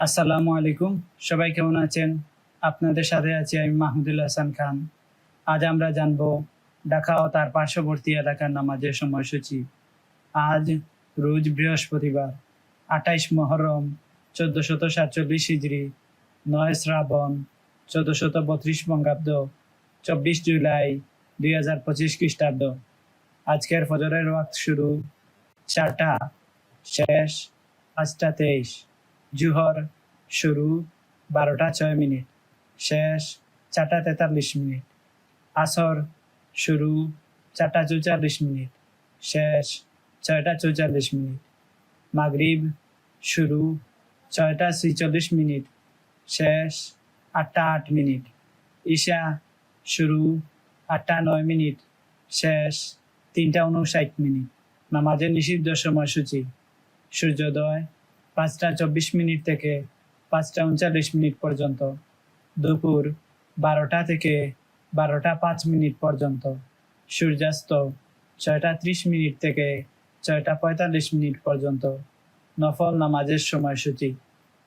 আসসালামু আলাইকুম। সবাই কেমন আছেন? আপনাদের সাথে আছি আমি মাহমুদুল হাসান খান। আজ আমরা জানব ঢাকা ও তার পার্শ্ববর্তী এলাকার নামাজের সময়সূচি। আজ রোজ বৃহস্পতিবার, আঠাইশ মহরম, চোদ্দশত সাতচল্লিশ হিজড়ি নয় শ্রাবণ, চোদ্দশত বত্রিশ বঙ্গাব্দ, চব্বিশ জুলাই দুই হাজার পঁচিশ খ্রিস্টাব্দ। আজকের ফজরের ওয়াক্ত শুরু চারটা, শেষ পাঁচটা তেইশ। জুহর শুরু বারোটা ছয় মিনিট, শেষ চারটা তেতাল্লিশ মিনিট, আসর শুরু চারটা চৌচল্লিশ মিনিট, শেষ ছয়টা চৌচল্লিশ মিনিট, মাগরিব শুরু ছয়টা ছিচল্লিশ মিনিট, শেষ আটটা আট মিনিট, ঈশা শুরু আটটা নয় মিনিট, শেষ তিনটা উনষাট মিনিট, নামাজের নিষিদ্ধ সময়সূচি, সূর্যোদয় পাঁচটা চব্বিশ মিনিট থেকে পাঁচটা উনচল্লিশ মিনিট পর্যন্ত। দুপুর বারোটা থেকে বারোটা পাঁচ মিনিট পর্যন্ত। সূর্যাস্ত ছয়টা ত্রিশ মিনিট থেকে ছয়টা পঁয়তাল্লিশ মিনিট পর্যন্ত। নফল নামাজের সময়সূচি।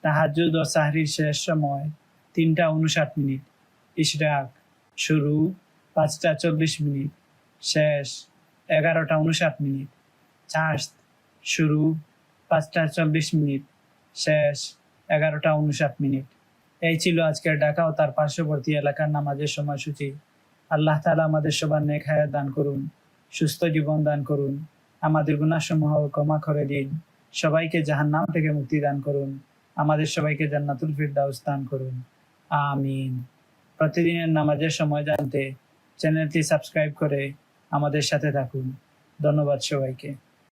তাহাজুদ ও সাহরির শেষ সময় তিনটা উনষাট মিনিট। ইশরাক শুরু পাঁচটা চল্লিশ মিনিট। শেষ এগারোটা উনষাট মিনিট। চাষ শুরু পাঁচটা চব্বিশ মিনিট, শেষ এগারোটা উনষাট মিনিট। এই ছিল আজকের ঢাকা ও তার পার্শ্ববর্তী এলাকার নামাজের সময়সূচি। আল্লাহ তালা আমাদের সবার নেক হায়াত দান করুন, সুস্থ জীবন দান করুন, আমাদের গুণাসমূহ ক্ষমা করে দিন, সবাইকে জাহান্নাম থেকে মুক্তি দান করুন, আমাদের সবাইকে জান্নাতুল ফিরদাউস দান করুন। আমিন। প্রতিদিনের নামাজের সময় জানতে চ্যানেলটি সাবস্ক্রাইব করে আমাদের সাথে থাকুন। ধন্যবাদ সবাইকে।